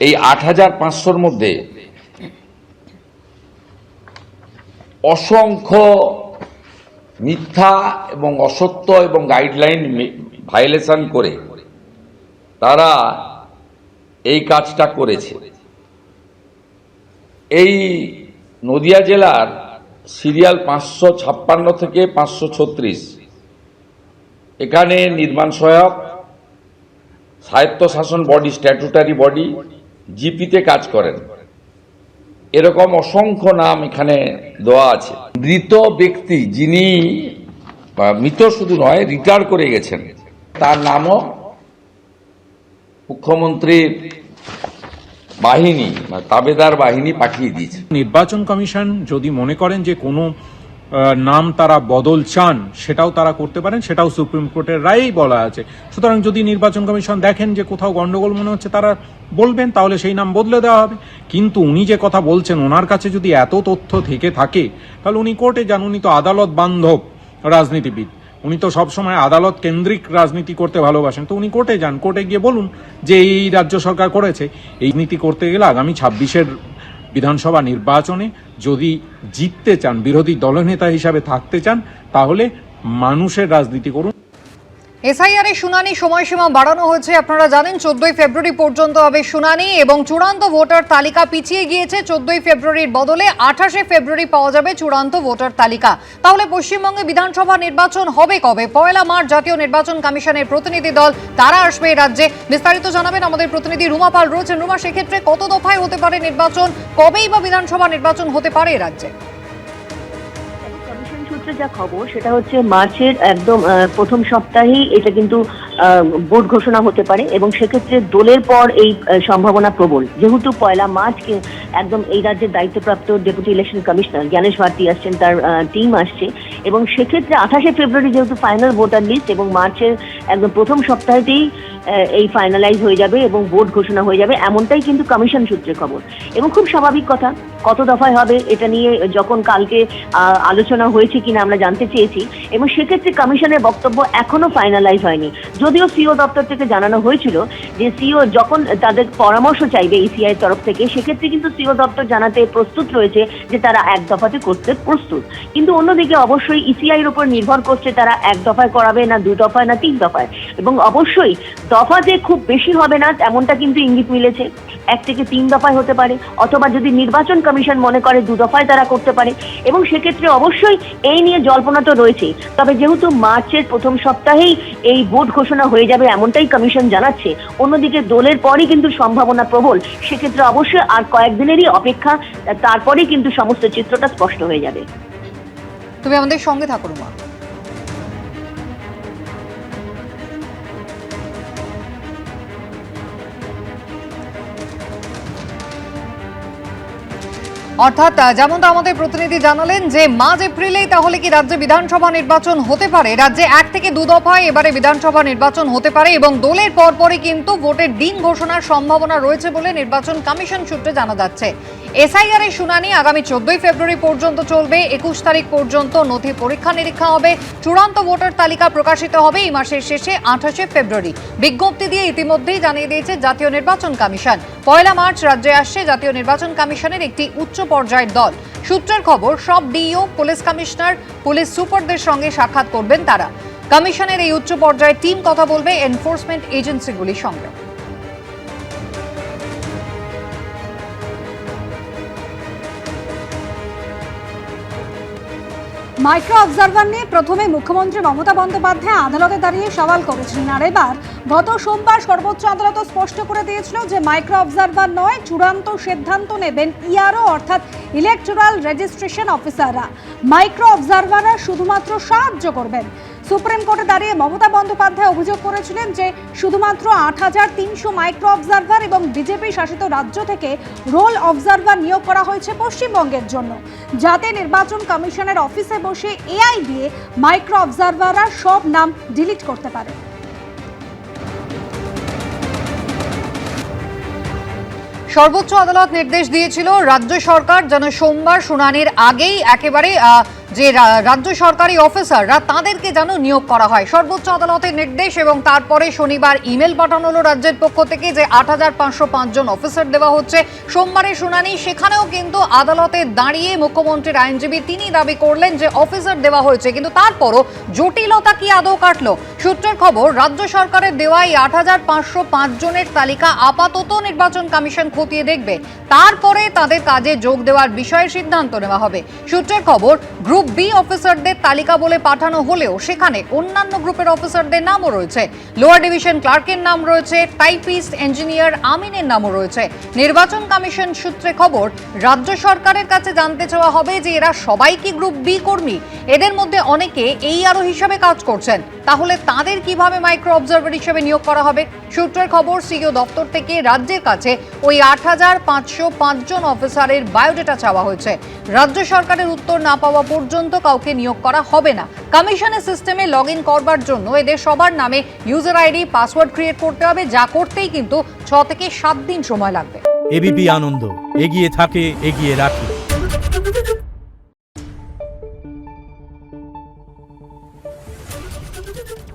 এই আট হাজার পাঁচশোর মধ্যে অসংখ্য মিথ্যা এবং অসত্য এবং গাইডলাইন ভায়োলেশন করে তারা এই কাজটা করেছে। এই নদিয়া জেলার সিরিয়াল পাঁচশো ছাপ্পান্ন থেকে পাঁচশো ছত্রিশ। এখানে নির্মাণ সহায়ক, স্বায়ত্তশাসন বডি স্ট্যাটুটারি বডি জিপিতে কাজ করেন। এরকম অসংখ্য নাম এখানে দেওয়া আছে। মৃত ব্যক্তি যিনি মৃত শুধু নয় রিটায়ার করে গেছেন, তার নামও মুখ্যমন্ত্রীর বাহিনী তাবেদার বাহিনী পাঠিয়ে দিয়েছে। নির্বাচন কমিশন যদি মনে করেন যে কোনো নাম তারা বদল চান, সেটাও তারা করতে পারেন, সেটাও সুপ্রিম কোর্টের রায়েই বলা আছে। সুতরাং যদি নির্বাচন কমিশন দেখেন যে কোথাও গণ্ডগোল মনে হচ্ছে, তারা বলবেন, তাহলে সেই নাম বদলে দেওয়া হবে। কিন্তু উনি যে কথা বলছেন, ওনার কাছে যদি এত তথ্য থেকে থাকে, তাহলে উনি কোর্টে যান, উনি তো আদালত বান্ধব রাজনীতিবিদ। উনি তো সবসময় আদালত কেন্দ্রিক রাজনীতি করতে ভালোবাসেন। তো উনি কোর্টে যান, কোর্টে গিয়ে বলুন যে এই রাজ্য সরকার করেছে। এই নীতি করতে গেলে আগামী ছাব্বিশের বিধানসভা নির্বাচনে যদি জিততে চান বিরোধী দলনেতা হিসাবে থাকতে চান তাহলে মানুষের রাজনীতি করুন। এসআইআর এর শুনানি সময়সীমা বাড়ানো হয়েছে। আপনারা জানেন, চোদ্দই ফেব্রুয়ারি পর্যন্ত হবে শুনানি এবং চূড়ান্ত ভোটার তালিকা পিছিয়ে গিয়েছে। চোদ্দই ফেব্রুয়ারির বদলে আঠাশে ফেব্রুয়ারি পাওয়া যাবে চূড়ান্ত ভোটার তালিকা। তাহলে পশ্চিমবঙ্গে বিধানসভা নির্বাচন হবে কবে? পয়লা মার্চ জাতীয় নির্বাচন কমিশনের প্রতিনিধি দল তারা আসবে এই রাজ্যে। বিস্তারিত জানাবেন আমাদের প্রতিনিধি রুমা পাল রয়েছেন। রুমা, সেক্ষেত্রে কত দফায় হতে পারে নির্বাচন? কবেই বা বিধানসভা নির্বাচন হতে পারে রাজ্যে? সূত্রে যা খবর, সেটা হচ্ছে মার্চের একদম প্রথম সপ্তাহেই এটা কিন্তু বোর্ড ঘোষণা হতে পারে এবং সেক্ষেত্রে দোলের পর এই সম্ভাবনা প্রবল। যেহেতু পয়লা মার্চকে একদম এই রাজ্যের দায়িত্বপ্রাপ্ত deputy election commissioner Gyanesh Bharati আসছেন, তার টিম আসছে এবং সেক্ষেত্রে আঠাশে ফেব্রুয়ারি যেহেতু ফাইনাল ভোটার লিস্ট এবং মার্চের একদম প্রথম সপ্তাহেতেই এই ফাইনালাইজ হয়ে যাবে এবং বোর্ড ঘোষণা হয়ে যাবে, এমনটাই কিন্তু কমিশন সূত্রে খবর। এবং খুব স্বাভাবিক কথা, কত দফায় হবে এটা নিয়ে যখন কালকে আলোচনা হয়েছে কিনা আমরা জানতে চেয়েছি, এবং সেক্ষেত্রে কমিশনের বক্তব্য এখনও ফাইনালাইজ হয়নি। যদিও সিও দপ্তর থেকে জানানো হয়েছিল যে সিও যখন তাদের পরামর্শ চাইবে ইসিআই তরফ থেকে, সেক্ষেত্রে কিন্তু সিও দপ্তর জানাতে প্রস্তুত রয়েছে যে তারা এক দফাতে করতে প্রস্তুত। কিন্তু অন্যদিকে অবশ্যই ইসিআই এর উপর নির্ভর করছে তারা এক দফায় করাবে না, দু দফায় না, তিন দফায়। এবং অবশ্যই দফা যে খুব বেশি হবে না, এমনটা কিন্তু ইঙ্গিত মিলেছে। এক থেকে তিন দফায় হতে পারে, অথবা যদি নির্বাচন কমিশন মনে করে দু দফায় তারা করতে পারে। এবং সেক্ষেত্রে অবশ্যই এই নিয়ে জল্পনা তো রয়েছে। তবে যেহেতু মার্চের প্রথম সপ্তাহেই এই বোর্ড ঘোষণা হয়ে যাবে এমনটাই কমিশন জানাচ্ছে, অন্যদিকে দোলের পরই কিন্তু সম্ভাবনা প্রবল। সেক্ষেত্রে অবশ্যই আর কয়েকদিনেরই অপেক্ষা, তারপরেই কিন্তু সমস্ত চিত্রটা স্পষ্ট হয়ে যাবে। তুমি আমাদের সঙ্গে থাকো, রুমা। অর্থাৎ যেমন যেমনটা আমাদের প্রতিনিধি জানালেন যে মাঝ এপ্রিলেই তাহলে কি রাজ্যে বিধানসভা নির্বাচন হতে পারে? রাজ্যে এক থেকে দু দফায় এবারে বিধানসভা নির্বাচন হতে পারে এবং দোলের পরপরই কিন্তু ভোটের দিন ঘোষণার সম্ভাবনা রয়েছে বলে নির্বাচন কমিশন সূত্রে জানা যাচ্ছে। এসআইআর এর শুনানি আগামী চোদ্দই ফেব্রুয়ারি পর্যন্ত চলবে। একুশ তারিখ পর্যন্ত নথি পরীক্ষা নিরীক্ষা হবে। চূড়ান্ত ভোটার তালিকা প্রকাশিত হবে এই মাসের শেষে, আঠাশে ফেব্রুয়ারি। বিজ্ঞপ্তি দিয়ে ইতিমধ্যেই জানিয়ে দিয়েছে জাতীয় নির্বাচন কমিশন। পয়লা মার্চ রাজ্যে আসছে জাতীয় নির্বাচন কমিশনের একটি উচ্চ পর্যায়ের দল। সূত্রের খবর, সব ডিইও, পুলিশ কমিশনার, পুলিশ সুপারদের সঙ্গে সাক্ষাৎ করবেন তারা। কমিশনের এই উচ্চ পর্যায়ের টিম কথা বলবে এনফোর্সমেন্ট এজেন্সিগুলির সঙ্গে। মাইক্রো অবজারভার নিয়ে প্রথমে মুখ্যমন্ত্রী মমতা বন্দ্যোপাধ্যায় আদালতে দাঁড়িয়ে সওয়াল করেছিলেন। আর এবার গত সোমবার সর্বোচ্চ আদালত স্পষ্ট করে দিয়েছিল যে মাইক্রো অবজারভার নয়, চূড়ান্ত সিদ্ধান্ত নেবেন ইআরও অর্থাৎ ইলেকট্রাল রেজিস্ট্রেশন অফিসাররা মাইক্রো অবজারভাররা শুধুমাত্র সাহায্য করবেন। সুপ্রিম কোর্টে দাঁড়িয়ে মমতা বন্দ্যোপাধ্যায় অভিযোগ করেছিলেন যে শুধুমাত্র আট হাজার তিনশো মাইক্রো অবজারভার এবং বিজেপি শাসিত রাজ্য থেকে রোল অবজারভার নিয়োগ করা হয়েছে পশ্চিমবঙ্গের জন্য। যাতে নির্বাচন কমিশনের অফিসে বসে এআই দিয়ে মাইক্রো অবজারভাররা সব নাম ডিলিট করতে পারে। সর্বোচ্চ আদালত নির্দেশ দিয়েছিল, রাজ্য সরকার যেন সোমবার শুনানির আগেই একেবারে যে রাজ্য সরকারি অফিসাররা তাদেরকে যেন নিয়োগ করা হয়। সর্বোচ্চ আদালতের নির্দেশ এবং তারপরে শনিবার ইমেল পাঠানো হলো রাজ্যের পক্ষ থেকে যে আট হাজার পাঁচশো জন অফিসার দেওয়া হচ্ছে। সোমবারের শুনানি, সেখানেও কিন্তু আদালতে দাঁড়িয়ে মুখ্যমন্ত্রীর আইনজীবী তিনি দাবি করলেন যে অফিসার দেওয়া হয়েছে। কিন্তু তারপরও জটিলতা কি আদৌ কাটলো? সূত্রের খবর, রাজ্য সরকারের দেওয়া এই আট হাজার পাঁচশো পাঁচ জনের তালিকা আপাতত নির্বাচন কমিশন খতিয়ে দেখবে। তারপরে তাদের কাজে যোগ দেওয়ার বিষয়ে সিদ্ধান্ত নেওয়া হবে। সূত্রের খবর, গ্রুপ বি অফিসারদের তালিকা বলে পাঠানো হলেও সেখানে অন্যান্য গ্রুপের অফিসারদের নামও রয়েছে। লোয়ার ডিভিশন ক্লার্কের নাম রয়েছে, টাইপিস্ট ইঞ্জিনিয়ার আমিনের নামও রয়েছে। নির্বাচন কমিশন সূত্রে খবর, রাজ্য সরকারের কাছে জানতে চাওয়া হবে যে এরা সবাই কি গ্রুপ বি কর্মী? এদের মধ্যে অনেকে এই আরও হিসাবে কাজ করছেন। তাহলে তাদের কীভাবে মাইক্রো অবজারভার হিসেবে নিয়োগ করা হবে? সূত্রের খবর, সিইও দপ্তর থেকে রাজ্যের কাছে ওই আট হাজার পাঁচশো পাঁচজন অফিসারের বায়োডেটা চাওয়া হয়েছে। রাজ্য সরকারের উত্তর না পাওয়া পর্যন্ত কাউকে নিয়োগ করা হবে না। কমিশনের সিস্টেমে লগ ইন করবার জন্য এদের সবার নামে ইউজার আইডি পাসওয়ার্ড ক্রিয়েট করতে হবে। যা করতেই কিন্তু ছ থেকে সাত দিন সময় লাগবে। এবিপি আনন্দ। এগিয়ে থাকে, এগিয়ে রাখে। you